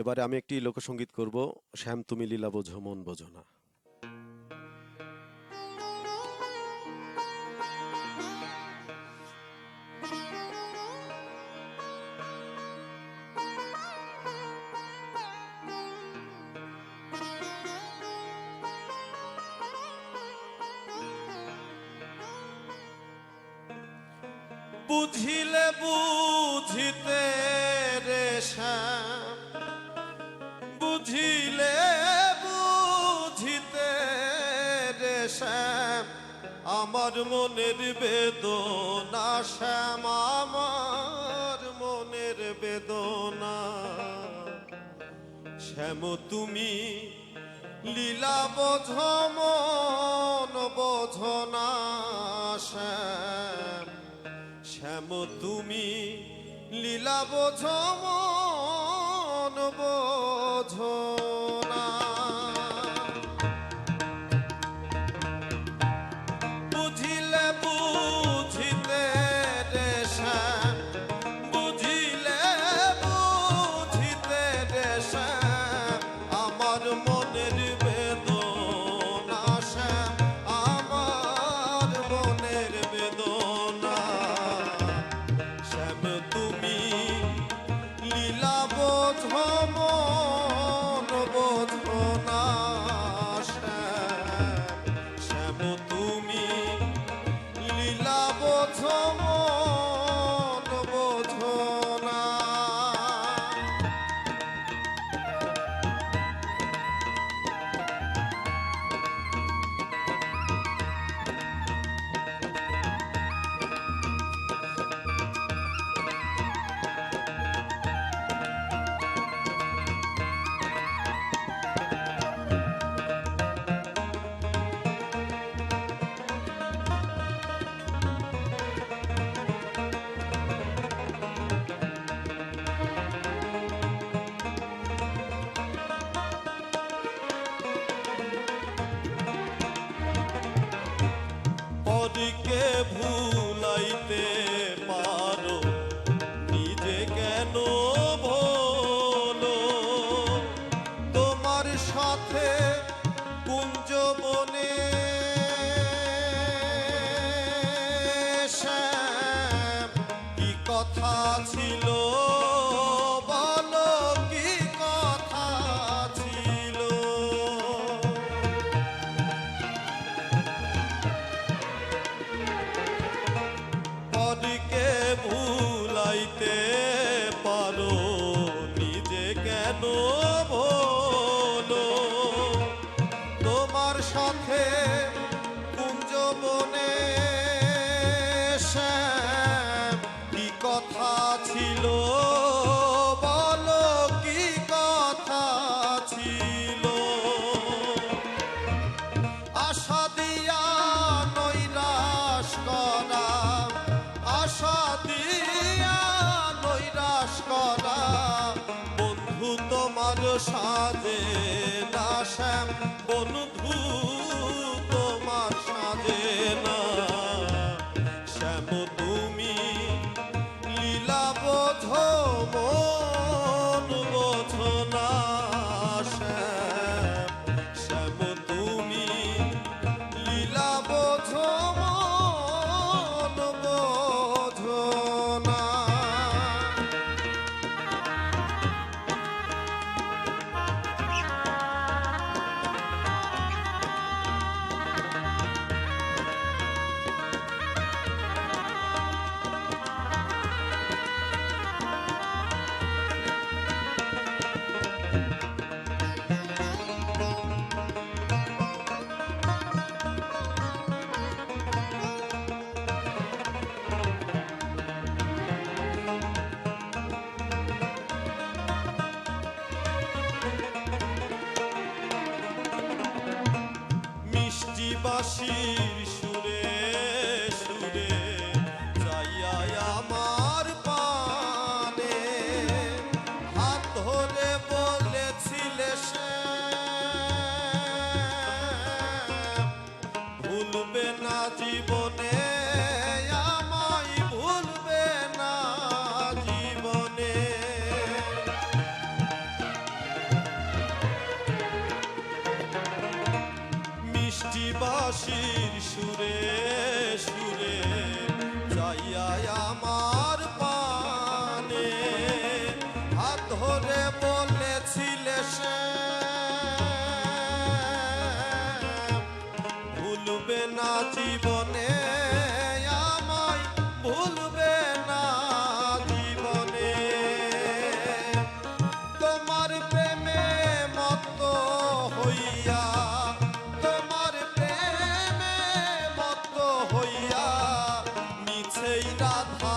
এবারে আমি একটি লোকসঙ্গীত করব, শ্যাম তুমি লীলা বোঝো, মন বোঝো না। বুঝিলে বুঝিতে রে শ্যাম বুঝিলে বুঝিতে রে শ্যাম, আমার মনের বেদনা শ্যাম, আমার মনের বেদনা। শ্যাম, তুমি লীলা বোঝ, মন বোঝ না শ্যাম। শ্যাম, তুমি লীলা বোঝ, মন বোঝ সাথে কুঞ্জবনে শ্যাম, কি কথা ছিল? বলো, কি কথা ছিল? আশা দিয়া নৈরাশ করা, আশা দিয়া নৈরাশ করা, বন্ধু তোমার সাজে না শ্যাম, বন্ধু লীলা মিষ্টি বাসির সুরে সুরে 谁站？